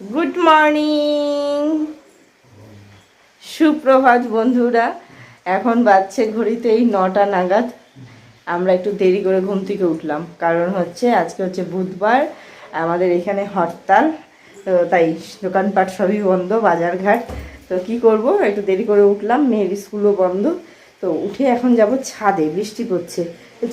Good morning সুপ্রভাত বন্ধুরা, এখন বাজছে ঘড়িতে এই নটা নাগাদ। আমরা একটু দেরি করে ঘুম থেকে উঠলাম, কারণ হচ্ছে আজকে হচ্ছে বুধবার, আমাদের এখানে হরতাল, তো তাই দোকানপাট সবই বন্ধ, বাজারঘাট। তো কি করব, একটু দেরি করে উঠলাম, মেয়ের স্কুলও বন্ধ। তো উঠে এখন যাব ছাদে, বৃষ্টি পড়ছে।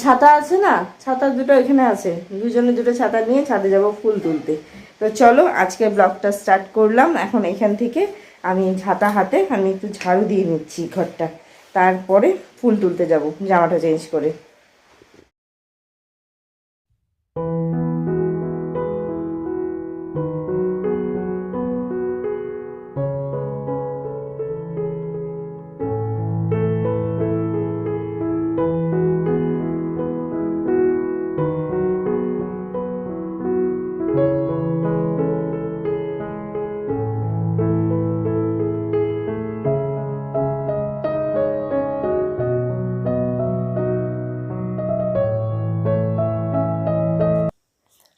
ছাতা আছে না? ছাতা দুটো এখানে আছে। দুজনে দুটো ছাতা নিয়ে ছাদে যাব ফুল তুলতে। তো চলো আজকে ব্লগটা স্টার্ট করলাম। এখন এখান থেকে আমি হাতা হাতে আমি একটু ঝাড়ু দিয়ে নিচ্ছি ঘরটা। তারপরে ফুল তুলতে যাব, জামাটা চেঞ্জ করে।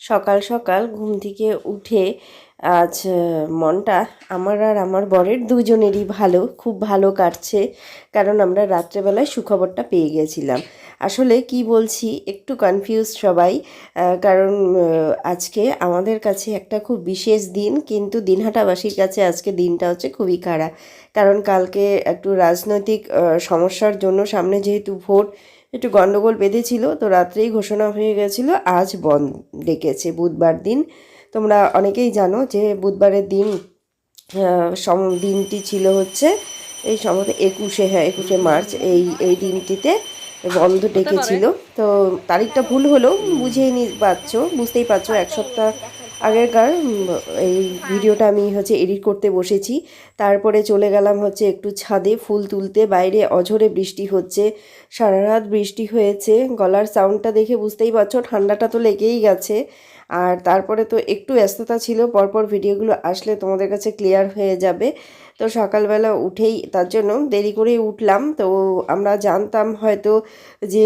সকাল সকাল ঘুম থেকে উঠে আজ মনটা আমার আর আমার বরের দুজনেরই ভালো, খুব ভালো কাটছে। কারণ আমরা রাত্রেবেলায় সুখবরটা পেয়ে গেছিলাম। আসলে কি বলছি, একটু কনফিউজ সবাই কারণ আজকে আমাদের কাছে একটা খুব বিশেষ দিন, কিন্তু দিনহাটাবাসীর কাছে আজকে দিনটা হচ্ছে খুবই খারাপ। কারণ কালকে একটু রাজনৈতিক সমস্যার জন্য সামনে যেহেতু ভোট একটু গণ্ডগোল বেঁধেছিল তো রাত্রেই ঘোষণা হয়ে গেছিল আজ বন্ধ ডেকেছে বুধবার দিন। তোমরা অনেকেই জানো যে বুধবারের দিন সম দিনটি ছিল হচ্ছে এই সম্ভবত একুশে হ্যাঁ একুশে মার্চ এই এই দিনটিতে বন্ধ ডেকেছিল। তো তারিখটা ভুল হলেও বুঝেই নি পারছ বুঝতেই পারছ এক সপ্তাহ আগেকার এই ভিডিওটা আমি হচ্ছে এডিট করতে বসেছি। তারপরে চলে গেলাম হচ্ছে একটু ছাদে ফুল তুলতে। বাইরে অঝরে বৃষ্টি হচ্ছে, সারা রাত বৃষ্টি হয়েছে। গলার সাউন্ডটা দেখে বুঝতেই পারছ, ঠান্ডাটা তো লেগেই গেছে। আর তারপরে তো একটু ব্যস্ততা ছিল, পরপর ভিডিওগুলো আসলে তোমাদের কাছে ক্লিয়ার হয়ে যাবে। তো সকালবেলা উঠেই, তার জন্য দেরি করেই উঠলাম। তো আমরা জানতাম হয়তো যে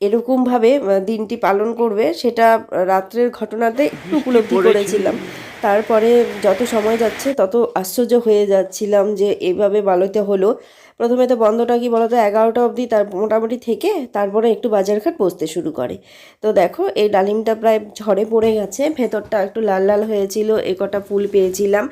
এরকমভাবে দিনটি পালন করবে সেটা রাত্রের ঘটনাতে একটু উপলব্ধি করেছিলাম। তারপরে যত সময় যাচ্ছে তত আশ্চর্য হয়ে যাচ্ছিলাম যে এভাবে বালতে হলো। প্রথমে তো বন্ধটা কি বলতো এগারোটা অবধি তার মোটামুটি থেকে তারপরে একটু বাজারঘাট বসতে শুরু করে। তো দেখো এই ডালিমটা প্রায় ঝড়ে পড়ে গেছে, ভেতরটা একটু লাল লাল হয়েছিল, এ কটা ফুল পেয়েছিলাম।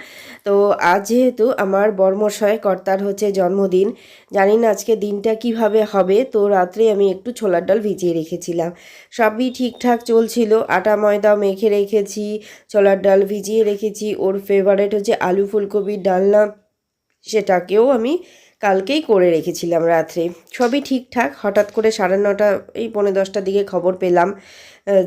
তো আজ যেহেতু আমার বর্মশয় কর্তার হচ্ছে জন্মদিন, জানি না আজকে দিনটা কীভাবে হবে, তো রাত্রে আমি একটু ছোলার ডাল ভিজিয়ে রেখেছিলাম। সবই ঠিকঠাক চলছিল, আটা, ময়দা মেখে রেখেছি, ছোলার ডাল ভিজিয়ে রেখেছি, ওর ফেভারেট হচ্ছে আলু ফুলকপির ডালনা, সেটাকেও আমি কালকেই করে রেখেছিলাম রাত্রে। সবই ঠিকঠাক। হঠাৎ করে সাড়ে নটা, এই পৌনে দশটার দিকে খবর পেলাম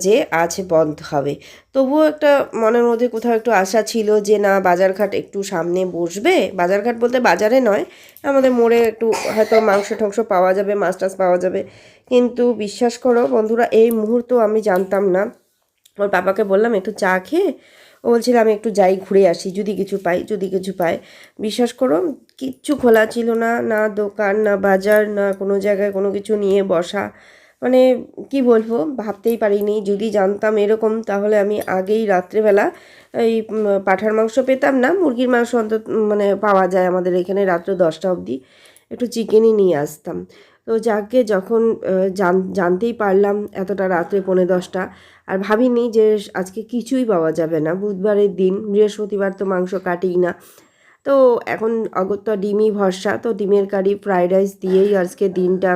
যে আজ বন্ধ হবে। তবুও একটা মনের মধ্যে কোথাও একটু আশা ছিল যে, না, বাজারঘাট একটু সামনে বসবে। বাজারঘাট বলতে বাজারে নয়, আমাদের মোড়ে একটু হয়তো মাংস টাংস পাওয়া যাবে, মাছ টাছ পাওয়া যাবে। কিন্তু বিশ্বাস করো বন্ধুরা, এই মুহূর্ত আমি জানতাম না। ওর বাবাকে বললাম, একটু চা খেয়ে ও বলছিল, আমি একটু যাই, ঘুরে আসি, যদি কিছু পাই, যদি কিছু পাই। বিশ্বাস করো, কিচ্ছু খোলা ছিল না না দোকান, না বাজার, না কোনো জায়গায় কোনো কিছু নিয়ে বসা। মানে কি বলব, ভাবতেই পারিনি। যদি জানতাম এরকম, তাহলে আমি আগেই রাত্রেবেলা এই পাঁঠার মাংস পেতাম না, মুরগির মাংস অন্তত মানে পাওয়া যায় আমাদের এখানে রাত্রে দশটা অবধি। একটু চিকেনই নিয়ে আসতাম। তো যাকে যখন জান, জানতেই পারলাম এতটা রাত্রে পৌনে দশটা। আর ভাবিনি যে আজকে কিছুই পাওয়া যাবে না। বুধবারের দিন, বৃহস্পতিবার তো মাংস কাটেই না। তো এখন অগত্যা ডিমই ভরসা। তো ডিমের কারি, ফ্রাইড রাইস দিয়েই আজকে দিনটা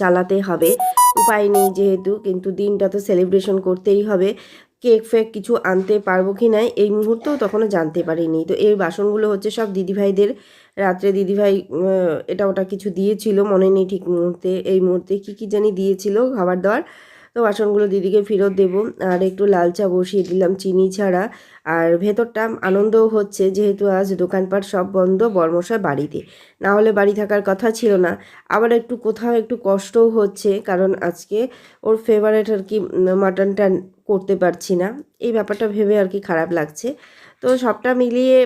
চালাতে হবে। উপায় নেই যেহেতু, কিন্তু দিনটা তো সেলিব্রেশন করতেই হবে। কেক ফেক কিছু আনতে পারব কি না এই মুহূর্তেও তখনও জানতে পারিনি। তো এই বাসনগুলো হচ্ছে সব দিদিভাইদের, রাত্রে দিদিভাই এটা ওটা কিছু দিয়েছিল, মনে নেই ঠিক মুহূর্তে, এই মুহূর্তে কি কি জানি দিয়েছিল খাবার দাবার। তো বাসনগুলো দিদিকে ফেরত দেবো, আর একটু লাল চা বসিয়ে দিলাম চিনি ছাড়া। আর ভেতরটা আনন্দও হচ্ছে, যেহেতু আজ দোকানপাট সব বন্ধ বর্মশায় বাড়িতে। না হলে বাড়ি থাকার কথা ছিল না, আবার একটু কোথাও একটু কষ্টও হচ্ছে, কারণ আজকে ওর ফেভারেট আর কি মাটনটা করতে পারছি না। এই ব্যাপারটা ভেবে আর কি খারাপ লাগছে। তো সবটা মিলিয়ে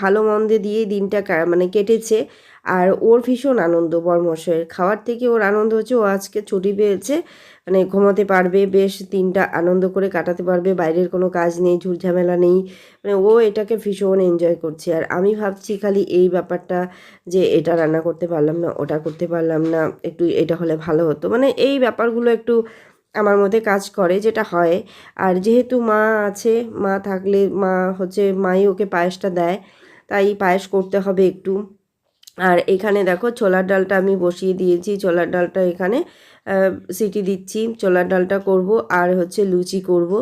ভালো মন্দে দিয়ে দিনটা মানে কেটেছে। আর ওর ভীষণ আনন্দ বরমশাইয়ের খাওয়ার থেকে ওর আনন্দ হচ্ছে, ও আজকে ছুটি পেয়েছে। মানে ঘুমোতে পারবে, বেশ দিনটা আনন্দ করে কাটাতে পারবে, বাইরের কোনো কাজ নেই ঝুটঝামেলা নেই। মানে ও এটাকে ভীষণ এনজয় করছে। আর আমি ভাবছি খালি এই ব্যাপারটা যে, এটা রান্না করতে পারলাম না, ওটা করতে পারলাম না, একটু এটা হলে ভালো হতো। মানে এই ব্যাপারগুলো একটু আমার মধ্যে কাজ করে যেটা হয়। আর যেহেতু মা আছে, মা থাকলে মা হচ্ছে মাই ওকে পায়েসটা দেয়, তাই পায়েস করতে হবে একটু। আর এখানে দেখো ছোলার ডালটা আমি বসিয়ে দিয়েছি, ছোলার ডালটা এখানে সিটি দিচ্ছি। ছোলার ডালটা করব আর হচ্ছে লুচি করব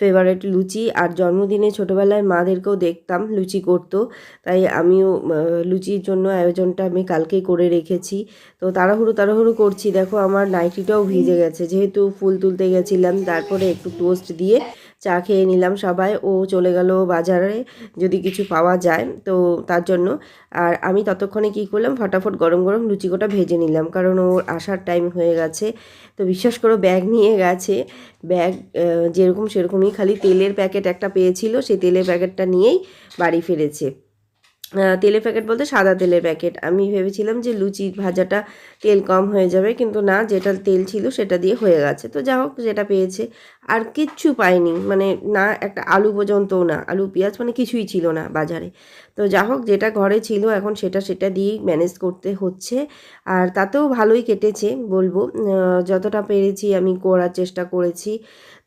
ফেভারেট লুচি। আর জন্মদিনে ছোটোবেলায় মাদেরকেও দেখতাম লুচি করতো, তাই আমিও লুচির জন্য আয়োজনটা আমি কালকেই করে রেখেছি। তো তাড়াহুড়ো তাড়াহুড়ো করছি, দেখো আমার নাইটিটাও ভিজে গেছে, যেহেতু ফুল তুলতে গেছিলাম, তারপরে একটু টোস্ট দিয়ে চা খেয়ে নিলাম সবাই। ও চলে গেল বাজারে, যদি কিছু পাওয়া যায় তো তার জন্য। আর আমি ততক্ষণে কি করলাম, ফটাফট গরম গরম লুচিকোটা ভেজে নিলাম, কারণ ওর আসার টাইম হয়ে গেছে। তো বিশ্বাস করো ব্যাগ নিয়ে গেছে। ব্যাগ যেরকম সেরকমই খালি তেলের প্যাকেট একটা পেয়েছিল, সেই তেলের প্যাকেটটা নিয়েই বাড়ি ফিরেছে। তেলের প্যাকেট বলতে সাদা তেলের প্যাকেট। আমি ভেবেছিলাম যে লুচি ভাজাটা তেল কম হয়ে যাবে, কিন্তু না, যেটা তেল ছিল সেটা দিয়ে হয়ে গেছে। তো যা হোক, যেটা পেয়েছে। আর কিচ্ছু পাইনি মানে না, একটা আলু পর্যন্তও না। আলু, পেঁয়াজ মানে কিছুই ছিল না বাজারে। তো যা হোক, যেটা ঘরে ছিল, এখন সেটা সেটা দিয়েই ম্যানেজ করতে হচ্ছে। আর তাতেও ভালোই কেটেছে, বলব। যতটা পেরেছি আমি করার চেষ্টা করেছি।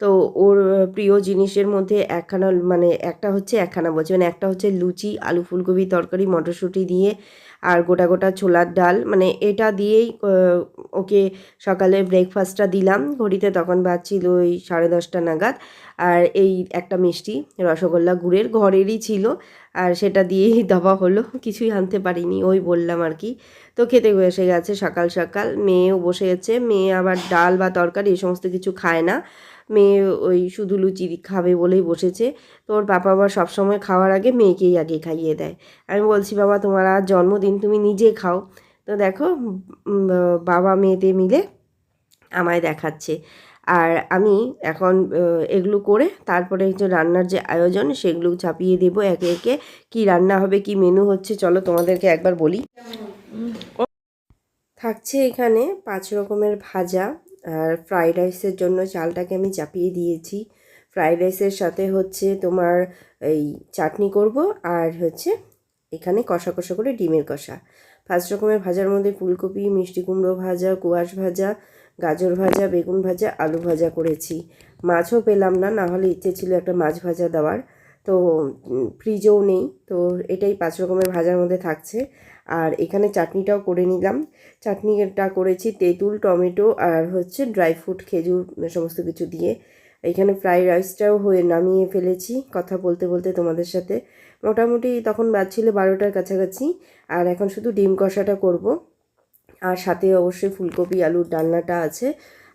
তো ওর প্রিয় জিনিসের মধ্যে একখানা মানে একটা হচ্ছে একখানা বলছি মানে একটা হচ্ছে লুচি, আলু ফুলকপি, তরকারি, মটরশুঁটি দিয়ে আর গোটা গোটা ছোলার ডাল। মানে এটা দিয়েই ওকে সকালে ব্রেকফাস্টটা দিলাম। ঘড়িতে তখন বাজছিল ওই সাড়ে দশটা নাগাদ। আর এই একটা মিষ্টি, রসগোল্লা গুড়ের ঘরেরই ছিল। আর সেটা দিয়েই দেওয়া হলো। কিছুই আনতে পারিনি, ওই বললাম আর কি। তো খেতে বসে গেছে সকাল সকাল। মেয়েও বসে গেছে মেয়ে আবার ডাল বা তরকারি এই সমস্ত কিছু খায় না। মেয়ে ওই শুধু লুচি খাবে বলেই বসেছে। তো ওর বাবা আবার সবসময় খাওয়ার আগে মেয়েকেই আগে খাইয়ে দেয়। আমি বলছি, বাবা, তোমার আজ জন্মদিন, তুমি নিজে খাও। তো দেখো বাবা মেয়েতে মিলে আমায় দেখাচ্ছে। আর আমি এখন এগুলো করে তারপরে যে রান্নার যে আয়োজন, সেগুলো চাপিয়ে দেবো একে একে। কি রান্না হবে, কি মেনু হচ্ছে, চলো তোমাদেরকে একবার বলি। থাকছে এখানে পাঁচ রকমের ভাজা। আর ফ্রাইড রাইসের জন্য চালটাকে আমি চাপিয়ে দিয়েছি। ফ্রাইড রাইসের সাথে হচ্ছে তোমার এই চাটনি করব আর হচ্ছে এখানে কষা কষা করে ডিমের কষা। পাঁচ রকমের ভাজার মধ্যে ফুলকপি, মিষ্টি কুমড়ো ভাজা, কুয়াশ ভাজা, গাজর ভাজা, বেগুন ভাজা, আলু ভাজা করেছি। মাছও পেলাম না না হলে ইচ্ছে ছিল একটা মাছ ভাজা দেওয়ার। তো ফ্রিজেও নেই। তো, এটাই পাঁচ রকমের ভাজার মধ্যে থাকছে। আর এখানে চাটনিটাও করে নিলাম। চাটনিটা করেছি তেঁতুল, টমেটো আর হচ্ছে ড্রাই ফ্রুট খেজুর, সমস্ত কিছু দিয়ে। এখানে ফ্রাইড রাইসটাও হয়ে নামিয়ে ফেলেছি কথা বলতে বলতে তোমাদের সাথে। মোটামুটি তখন বাজছিল বারোটার কাছাকাছি। আর এখন শুধু ডিম কষাটা করব। আর সাথে অবশ্যই ফুলকপি, আলুর ডালনাটা আছে।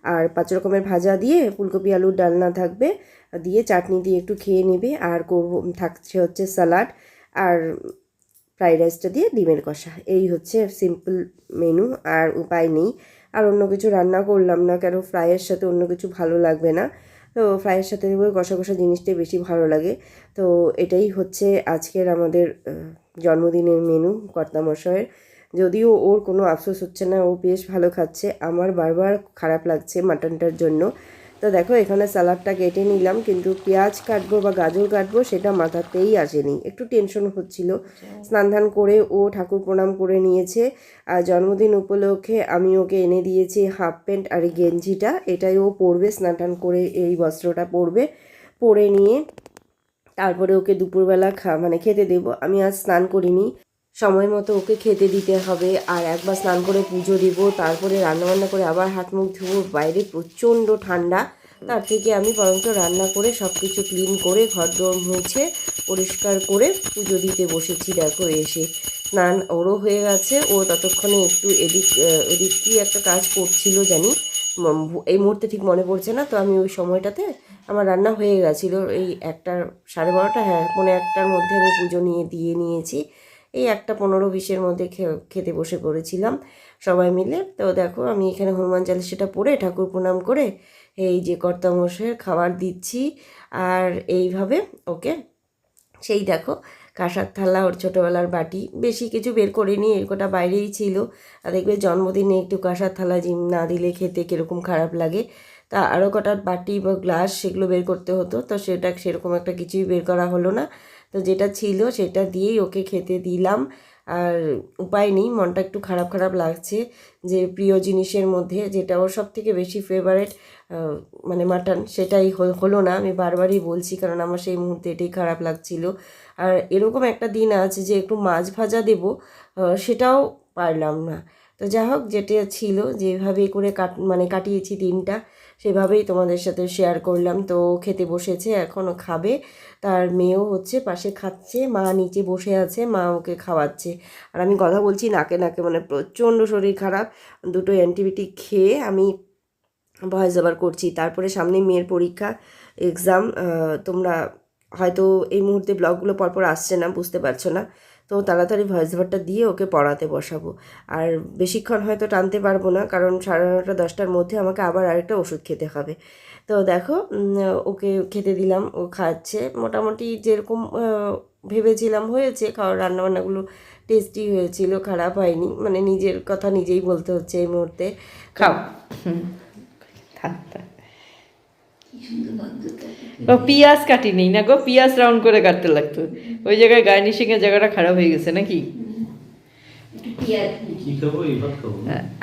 আর পাঁচ রকমের ভাজা দিয়ে ফুলকপি, আলুর ডালনা থাকবে। দিয়ে চাটনি দিয়ে একটু খেয়ে নেবে। আর করব, থাকছে হচ্ছে স্যালাড আর ফ্রাইড রাইসটা দিয়ে ডিমের কষা। এই হচ্ছে সিম্পল মেনু, আর উপায় নেই। আর অন্য কিছু রান্না করলাম না কেন, ফ্রাইয়ের সাথে অন্য কিছু ভালো লাগবে না। তো ফ্রাইয়ের সাথে কষা কষা জিনিসটাই বেশি ভালো লাগে। তো এটাই হচ্ছে আজকের আমাদের জন্মদিনের মেনু কর্তামশয়ের যদিও ওর কোনো আফসোস হচ্ছে না, ও বেশ ভালো খাচ্ছে। আমার বারবার খারাপ লাগছে মাটনটার জন্য। তো দেখো এখানে স্যালাডটা কেটে নিলাম কিন্তু পেঁয়াজ কাটবো বা গাজর কাটবো সেটা মাথাতেই আসেনি। একটু টেনশন হচ্ছিল। স্নান ধান করে ও ঠাকুর প্রণাম করে নিয়েছে। আর জন্মদিন উপলক্ষে আমি ওকে এনে দিয়েছি হাফ প্যান্ট আর এই গেঞ্জিটা। এটাই ও পরবে স্নান টান করে এই বস্ত্রটা পরবে। পরে নিয়ে তারপরে ওকে দুপুরবেলা খা মানে খেতে দেবো। আমি আজ স্নান করিনি। সময় মতো ওকে খেতে দিতে হবে। আর একবার স্নান করে পুজো দিব, তারপরে রান্নাবান্না করে আবার হাত মুখ ধুবো। বাইরে প্রচণ্ড ঠান্ডা। তার থেকে আমি বরঞ্চ রান্না করে সব কিছু ক্লিন করে ঘর দোর মুছে পরিষ্কার করে পুজো দিতে বসেছি, দেখো এসে। স্নান ওরও হয়ে গেছে। ও ততক্ষণে একটু এদিক এদিক কি একটা কাজ করছিল জানি। এই মুহূর্তে ঠিক মনে পড়ছে না, তো আমি ওই সময়টাতে আমার রান্না হয়ে গেছিল। এই একটা সাড়ে বারোটা হ্যাঁ পৌনে একটার মধ্যে আমি পুজো নিয়ে, দিয়ে নিয়েছি। এই একটা পনেরো বিশের মধ্যে খেতে বসে পড়েছিলাম সবাই মিলে। তো দেখো আমি এখানে হনুমান চালিশাটা পড়ে ঠাকুর প্রণাম করে এই যে কর্তামশাইয়ের খাবার দিচ্ছি আর এইভাবে ওকে সেই দেখো কাঁসার থালা ওর ছোটোবেলার বাটি বেশি কিছু বের করিনি কটা বাইরেই ছিল। আর দেখবে জন্মদিনে একটু কাঁসার থালা জিম না দিলে খেতে কীরকম খারাপ লাগে। তা আরও কটা বাটি বা গ্লাস সেগুলো বের করতে হতো, তো সেটা সেরকম একটা কিছুই বের করা হলো না। তো যেটা ছিল সেটা দিয়েই ওকে খেতে দিলাম। আর উপায় নেই, মনটা একটু খারাপ খারাপ লাগছে যে প্রিয় জিনিসের মধ্যে যেটা ওর সব থেকে বেশি ফেভারেট মানে মাটন সেটাই হল- না। আমি বারবারই বলছি কারণ আমার সেই মুহূর্তে এটাই খারাপ লাগছিল। আর এরকম একটা দিন আছে যে একটু মাছ ভাজা দেবো সেটাও পারলাম না। তো যা হোক, যেটা ছিল যেভাবে করে কাট মানে কাটিয়েছি দিনটা সেভাবেই তোমাদের সাথে শেয়ার করলাম। তো খেতে বসেছে এখনও খাবে। তার মেয়েও হচ্ছে পাশে খাচ্ছে, মা নিচে বসে আছে, মা ওকে খাওয়াচ্ছে। আর আমি কথা বলছি নাকে নাকে মানে প্রচণ্ড শরীর খারাপ। দুটো অ্যান্টিবায়োটিক খেয়ে আমি ভয়েস ওভার করছি। তারপরে সামনে মেয়ের পরীক্ষা এক্সাম তোমরা হয়তো এই মুহূর্তে ব্লগগুলো পরপর আসছে না, বুঝতে পারছ না। তো তাড়াতাড়ি ভয়েস ওভারটা দিয়ে ওকে পড়াতে বসাবো। আর বেশিক্ষণ হয়তো টানতে পারব না কারণ সাড়ে নটা দশটার মধ্যে আমাকে আবার আরেকটা ওষুধ খেতে হবে। তো দেখো ওকে খেতে দিলাম ও খাচ্ছে। মোটামুটি যেরকম ভেবেছিলাম হয়েছে খাওয়ার রান্নাবান্নাগুলো টেস্টি হয়েছিল খারাপ হয়নি। মানে নিজের কথা নিজেই বলতে হচ্ছে এই মুহূর্তে। খাও। হুম। থাক, থাক। ও পিঁয়াজ কাটিনি না গো পিঁয়াজ রাউন্ড করে কাটতে লাগতো। ওই জায়গায় গার্নিশিং এর জায়গাটা খারাপ হয়ে গেছে নাকি?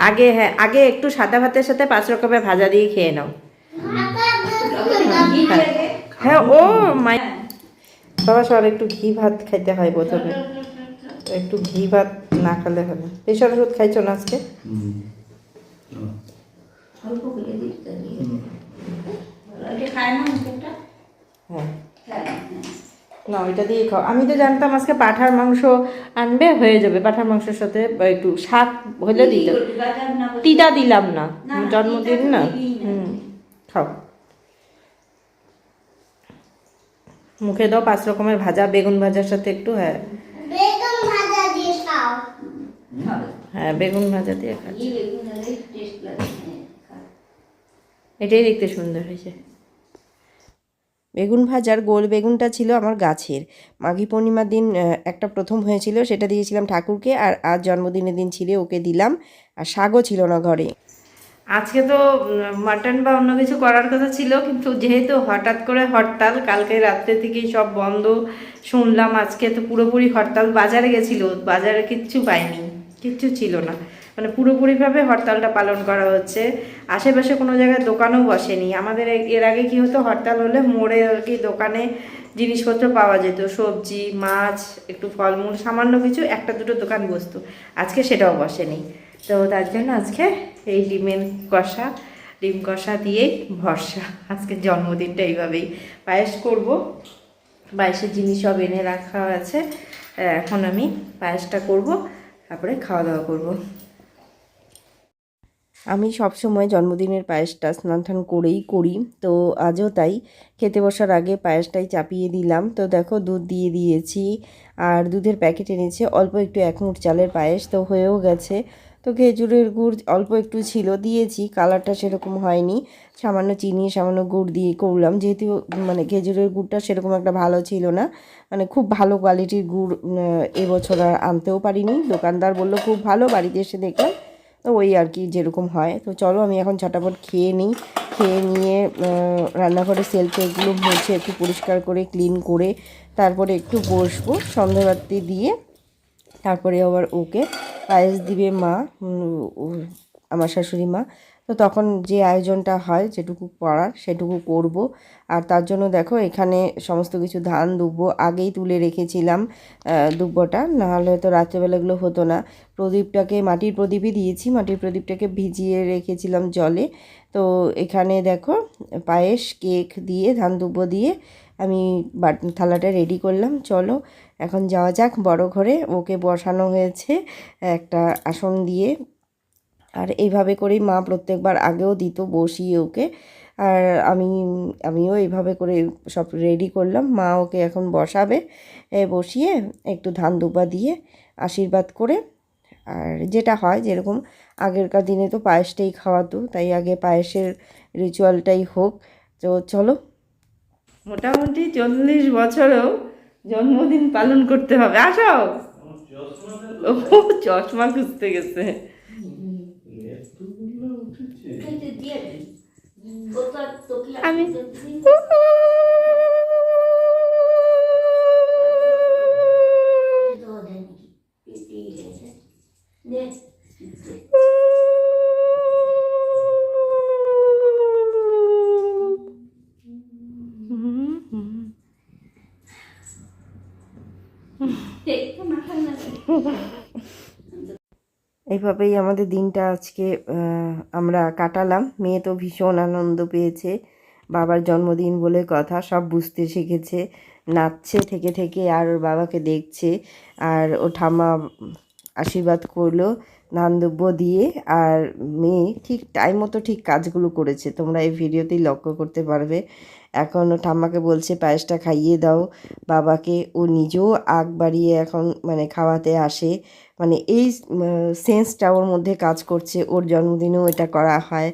আগে হ্যাঁ আগে একটু সাদা ভাতের সাথে পাঁচ রকমের ভাজা দিয়ে খেয়ে নাও। হ্যাঁ ও মাই বাবা সবার একটু ঘি ভাত খাইতে হয় প্রথমে। একটু ঘি ভাত না খেলে হবে। প্রেশার ওষুধ খাইছো না আজকে? হুম। ও, হ্যাঁ। না ওইটা দিয়ে খাও। আমি তো জানতাম আজকে পাঠার মাংস আনবে হয়ে যাবে পাঠার মাংসের সাথে একটু শাক হলে দিতে। টিটা দিলাম না। জন্মদিন না? হুম খাও। মুখে দাও পাঁচ রকমের ভাজা বেগুন ভাজার সাথে একটু হ্যাঁ। বেগুন ভাজা দিয়ে খাও। হ্যাঁ বেগুন ভাজা দিয়ে খাচ্ছি। এটাই দেখতে সুন্দর হয়েছে। বেগুন ভাজার গোল বেগুনটা ছিল আমার গাছের। মাঘী পূর্ণিমার দিন একটা প্রথম হয়েছিল, সেটা দিয়েছিলাম ঠাকুরকে আর আজ জন্মদিনের দিন ছিল ওকে দিলাম আর শাকও ছিল না ঘরে। আজকে তো মাটন বা অন্য কিছু করার কথা ছিল, কিন্তু যেহেতু হঠাৎ করে হরতাল, কালকে রাত্রে থেকেই সব বন্ধ, শুনলাম আজকে তো পুরোপুরি হরতাল বাজারে গেছিল, বাজারে কিচ্ছু পাইনি, কিচ্ছু ছিল না। মানে পুরোপুরিভাবে হরতালটা পালন করা হচ্ছে। আশেপাশে কোনো জায়গায় দোকানও বসেনি। আমাদের এর আগে কি হতো, হরতাল হলে মোড়ে আর কি দোকানে জিনিসপত্র পাওয়া যেত। সবজি, মাছ, একটু ফলমূল, সামান্য কিছু, একটা দুটো দোকান বসতো। আজকে সেটাও বসেনি। তো তার জন্য আজকে এই ডিমের কষা, ডিম কষা দিয়েই ভরসা। আজকে জন্মদিনটা এইভাবেই। পায়েস করব। পায়েসের জিনিস সব এনে রাখা আছে। এখন আমি পায়েসটা করব, তারপরে খাওয়া দাওয়া করব। আমি সবসময় জন্মদিনের পায়েসটা স্নান টান করেই করি, তো আজও তাই। খেতে বসার আগে পায়েসটাই চাপিয়ে দিলাম। তো দেখো দুধ দিয়ে দিয়েছি, আর দুধের প্যাকেট এনেছে। অল্প একটু এক মুঠ চালের পায়েস তো হয়েও গেছে। তো খেজুরের গুড় অল্প একটু ছিল, দিয়েছি। কালারটা সেরকম হয়নি। সামান্য চিনি, সামান্য গুড় দিয়ে করলাম। যেহেতু মানে খেজুরের গুড়টা সেরকম একটা ভালো ছিল না মানে খুব ভালো কোয়ালিটির গুড় এবছর আর আনতেও পারিনি। দোকানদার বলল, খুব ভালো, বাড়িতে এসে দেখলাম। তো ওই আর কি যেরকম হয়। তো চলো আমি এখন ঝটাপট খেয়ে নিই। খেয়ে নিয়ে রান্নাঘরে রান্নাঘরের সেলফেগুলো মুছে একটু পরিষ্কার করে ক্লিন করে তারপরে একটু বসবো সন্ধ্যাবাতি দিয়ে। তারপরে আবার ওকে পায়েস দিবে মা আমার শাশুড়ি মা। তো তখন যে আয়োজনটা হয়, যেটুকু করার সেটুকু করব। আর তার জন্য দেখো, এখানে সমস্ত কিছু ধান, দুব্বো আগেই তুলে রেখেছিলাম দুব্বোটা। নাহলে তো রাত্রেবেলাগুলো হতো না। প্রদীপটাকে, মাটির প্রদীপই দিয়েছি। মাটির প্রদীপটাকে ভিজিয়ে রেখেছিলাম জলে। তো এখানে দেখো, পায়েস, কেক দিয়ে, ধান, দুব্বো দিয়ে আমি থালাটা রেডি করলাম। চলো, এখন যাওয়া যাক বড় ঘরে। ওকে বসানো হয়েছে একটা আসন দিয়ে। আর এইভাবে করেই মা প্রত্যেকবার আগেও দিত বসিয়ে ওকে। আর আমি আমিও এইভাবে করে সব রেডি করলাম। মা ওকে এখন বসাবে এ বসিয়ে একটু ধান দুবা দিয়ে আশীর্বাদ করে। আর যেটা হয় যেরকম আগেরকার দিনে তো পায়েসটাই খাওয়াতো তাই আগে পায়েসের রিচুয়ালটাই হোক। তো চলো। মোটামুটি চল্লিশ বছরেও জন্মদিন পালন করতে হবে। আসো। ও চশমা খুঁজতে গেছে। আমি এইভাবেই আমাদের দিনটা আজকে আমরা কাটালাম। মেয়ে তো ভীষণ আনন্দ পেয়েছে। বাবার জন্মদিন বলে কথা, সব বুঝতে শিখেছে। নাচছে থেকে থেকে আর ওর বাবাকে দেখছে। আর ও ঠাম্মা আশীর্বাদ করল ধান দুব্য দিয়ে। আর মেয়ে ঠিক টাইম মতো ঠিক কাজগুলো করেছে। তোমরা এই ভিডিওতেই লক্ষ্য করতে পারবে। এখন ঠাম্মাকে বলছে, পায়েসটা খাইয়ে দাও। বাবাকে ও নিজেও আগ বাড়িয়ে এখন মানে খাওয়াতে আসে। মানে এই সেন্সটা ওর মধ্যে কাজ করছে। ওর জন্মদিনেও এটা করা হয়।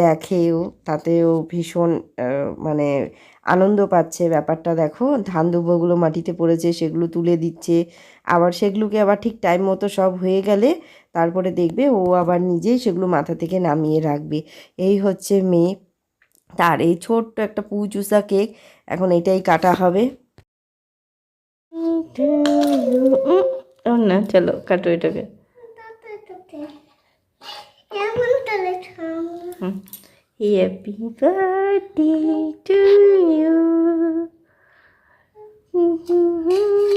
দেখেও, তাতেও ভীষণ মানে আনন্দ পাচ্ছে ব্যাপারটা। দেখো, ধান দুব্বগুলো মাটিতে পড়েছে, সেগুলো তুলে দিচ্ছে। আবার সেগুলোকে আবার ঠিক টাইম মতো সব হয়ে গেলে তারপরে দেখবে ও আবার নিজেই সেগুলো মাথা থেকে নামিয়ে রাখবে। এই হচ্ছে মেয়ে। তার এই ছোট্ট একটা পুচুসা কেক, এখন এটাই কাটা হবে। না, চলো, কাটো এটাকে কেমন করে খাব হ্যাপি বার্থডে টু ইউ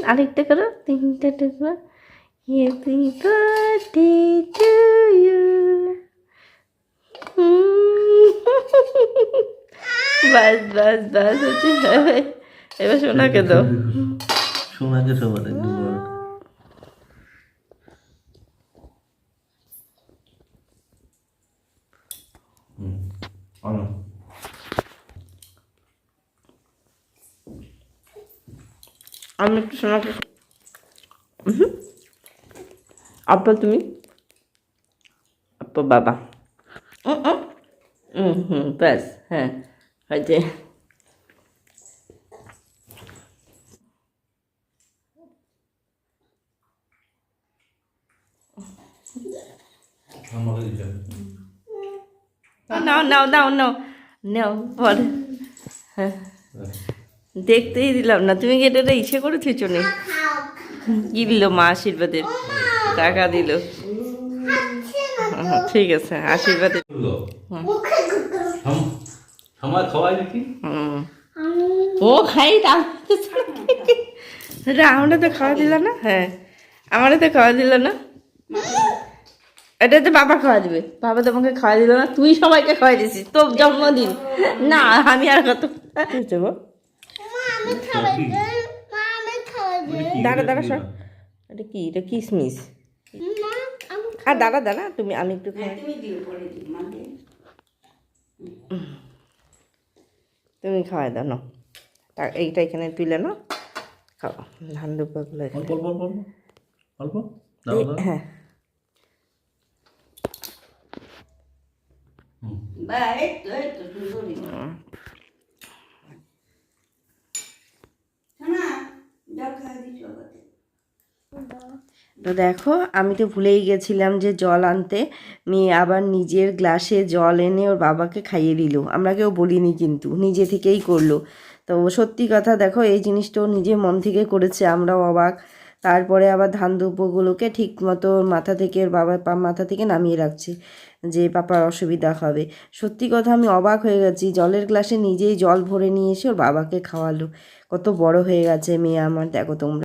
আরেকটা করো, তিনটা টুকরো হ্যাপি বার্থডে টু ইউ বাস বাস বাস, হচ্ছে, এবার শোনাকে দাও। সোনাকে সবার একটু আনো। আমি একটু শোনাকে আপা তুমি আপা বাবা উম, উম। হুম হুম ব্যাস হ্যাঁ হয়েছে আমাকে দিতে হবে। নাও নাও নাও নাও নাও পরে হ্যাঁ দেখতেই দিলাম না তুমি কি এটা ইচ্ছে করে থুইছো নি কি দিল মা আশীর্বাদের টাকা দিল ঠিক আছে হুম। ও খাই আমরা তো খাওয়া দিল না হ্যাঁ আমারও তো খাওয়া দিল না এটা তো বাবা খাওয়া দিবে। বাবা তোমাকে খাওয়া দিল না তুই সবাইকে খাওয়াই দিছিস তোর জন্মদিন। না আমি আর কত দেবো দাঁড়া দাঁড়া সর। এটা কি? এটা কিসমিস? আর দাঁড়া দাঁড়া তুমি আমি একটু খাই। তুমি খাওয়াই দাও না তা- এইটা এখানে তুলে নাও। খাও ধান দুপাগুলো অল্প অল্প অল্প অল্প। অল্প? হুম। তো দেখো আমি তো ভুলেই গেছিলাম যে জল আনতে। মেয়ে আবার নিজের গ্লাসে জল এনে ওর বাবাকে খাইয়ে দিল। আমরা কেউ বলিনি কিন্তু নিজে থেকেই করল। তো সত্যি কথা দেখো এই জিনিসটা ও নিজে মন থেকে করেছে আমরাও অবাক। তারপরে আবার ধান দুব্বগুলোকে ঠিক মতো মাথা থেকে ওর বাবার মাথা থেকে নামিয়ে রাখছে। যে পাপার অসুবিধা হবে। সত্যি কথা আমি অবাক হয়ে গেছি। জলের গ্লাসে নিজেই জল ভরে নিয়ে এসে ওর বাবাকে খাওয়ালো। কত বড় হয়ে গেছে মেয়ে আমার, দেখো তোমরা।